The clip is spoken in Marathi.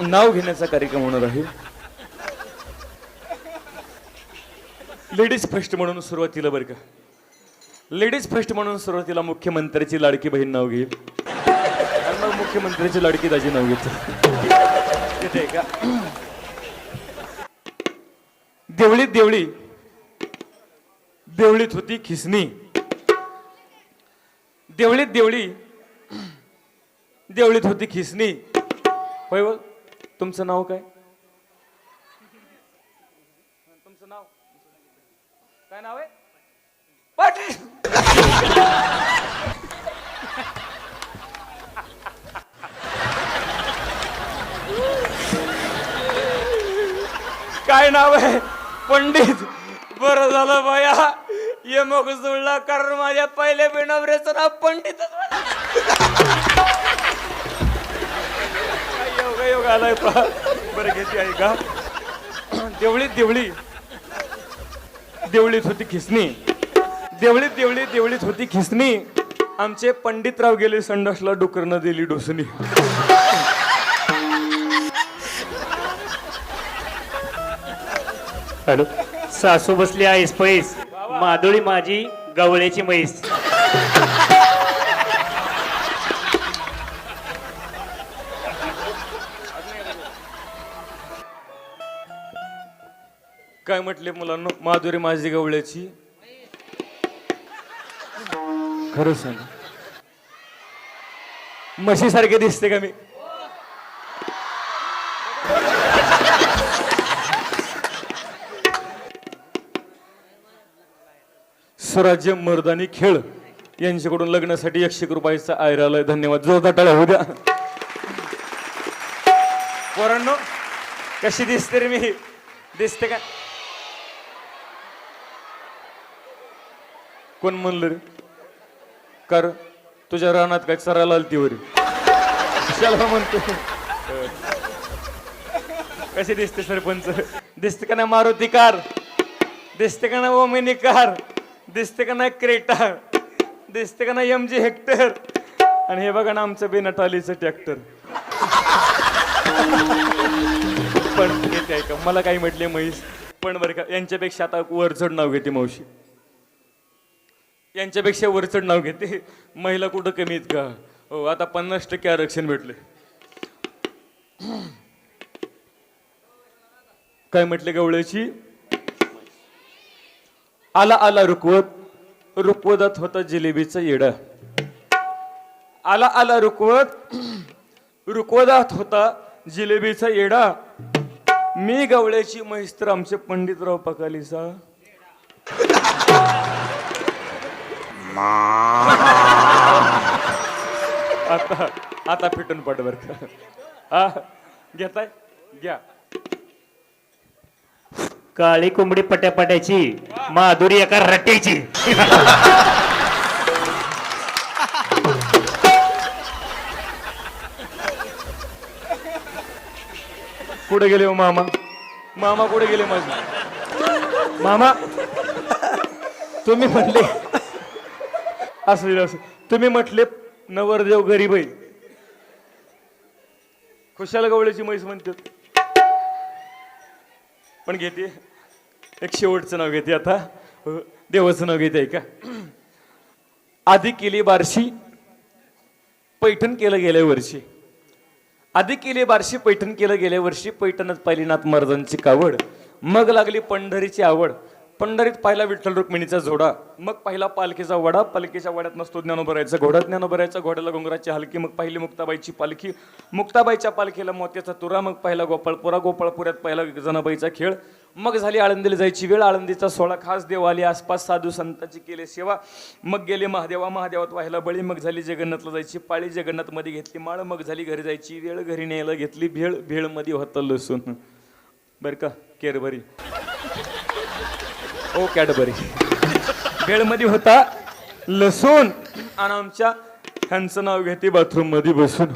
नाव घेण्याचा कार्यक्रम होणार आहे. लेडीज फर्स्ट म्हणून सुरुवातीला बरं का. लेडीज फर्स्ट म्हणून सुरुवातीला मुख्यमंत्र्याची लाडकी बहीण नाव घेईल. मग मुख्यमंत्र्याची लाडकी दाजी नाव घेते का? देवळीत देवळी. देवळीत होती खिसणी देवळीत देवळी. देवळीत होती खिसणी होय तुमचं नाव काय? तुमचं नाव? काय नाव आहे? पाटील! काय नाव आहे? पंडित! बरं झालं बाया. ये मग जुळला कारण माझ्या पहिल्या बिनवऱ्याचं नाव पंडित योग आलाय पहा. बरं घेते आहे का? देवळीत देवळी. देवळीत होती खिसणी. देवळीत देवळी देवळीत होती खिसणी. आमचे पंडितराव गेले संडासला डुकरनं दिली डोसणी हॅलो? सासू बसली आहेस पैस. माधुरी माझी गवळ्याची म्हैस काय म्हटले मुलांना? माधुरी माझी गवळ्याची. खरं सांग. म्हशीसारखे दिसते का मी? स्वराज्य मर्दानी खेळ यांच्याकडून लग्नासाठी एकशे एक रुपयाचा आयरालय धन्यवाद. जोरदार टाळ्या होऊ द्या. पोरांनो कशी दिसते रे मी? दिसते का? कोण म्हणलं रे? कर तुझ्या रानात काय चरायला आलती वरी. कशाला म्हणतो. कसे दिसते सरपंच? दिसते का नाही मारुती कार? दिसते का नाही ओमिनी कार? दिसते का नाही क्रेटा? दिसते का नाही एम जी हेक्टर आणि हे बघा ना आमचं बेनटालीचं ट्रॅक्टर पण घेते का मला काही म्हटले म्हैस. पण बरं का यांच्यापेक्षा आता वरचढ नाव घेते मावशी. यांच्यापेक्षा वरचढ नाव घेते. महिला कुठं कमी आहेत का? हो आता पन्नास टक्के आरक्षण भेटले काय म्हटले गवळ्याची आला आला रुकवत. रुकवदात होता जिलेबीचा येडा. आला आला रुकवत. रुकवदात होता जिलेबीचा येडा. मी गवळ्याची म्हैस आमचे पंडितराव पकालीचा. आता फिटून पड बर हा घेताय? घ्या. काळी कोंबडी पट्यापट्याची माधुरी एका रट्ट्याची. कुठे गेले हो मामा? मामा कुठे गेले माझे? मामा तुम्ही म्हटले असं तुम्ही म्हटले नवरदेव गरीब आहे. खुशाल गवळ्याची म्हैस म्हणतात. पण घेते. एक शेवटचं नाव घेते आता. देवाचं नाव घेते का आधी केली बारशी पैठण केलं गेल्या वर्षी. आधी केली बारशी पैठण केलं गेल्या वर्षी पैठणच पाहिली नाथ महाराजांची कावड. मग लागली पंढरीची आवड. पंढरीत पाहिला विठ्ठल रुक्मिणीचा झोडा मग पहिला पालखीचा वडा. पालखीच्या वड्यात नसतो ज्ञानोबरायचा घोडा. ज्ञानोबरायचा घोड्याला गोंगराची हलकी मग पहिली मुक्ताबाईची पालखी. मुक्ताबाईच्या पालखीला मोत्याचा तुरा मग पहिला गोपाळपुरा. गोपाळपुऱ्यात पहिला जनाबाईचा खेळ. मग झाली आळंदीला जायची वेळ. आळंदीचा सोळा खास देव आली आसपास साधू संतांची केले सेवा. मग गेले महादेवा. महादेवात व्हायला बळी. मग झाली जगन्नाथला जायची पाळी. जगन्नाथमध्ये घेतली माळ. मग झाली घरी जायची वेळ. घरी न्यायला घेतली भेळ. भेळमध्ये होतं लसूण. बर का? केरभरी. ओ कॅडबरी. भेळमध्ये होता लसूण. आणि आमच्या ह्यांचं नाव घेते बाथरूममध्ये बसून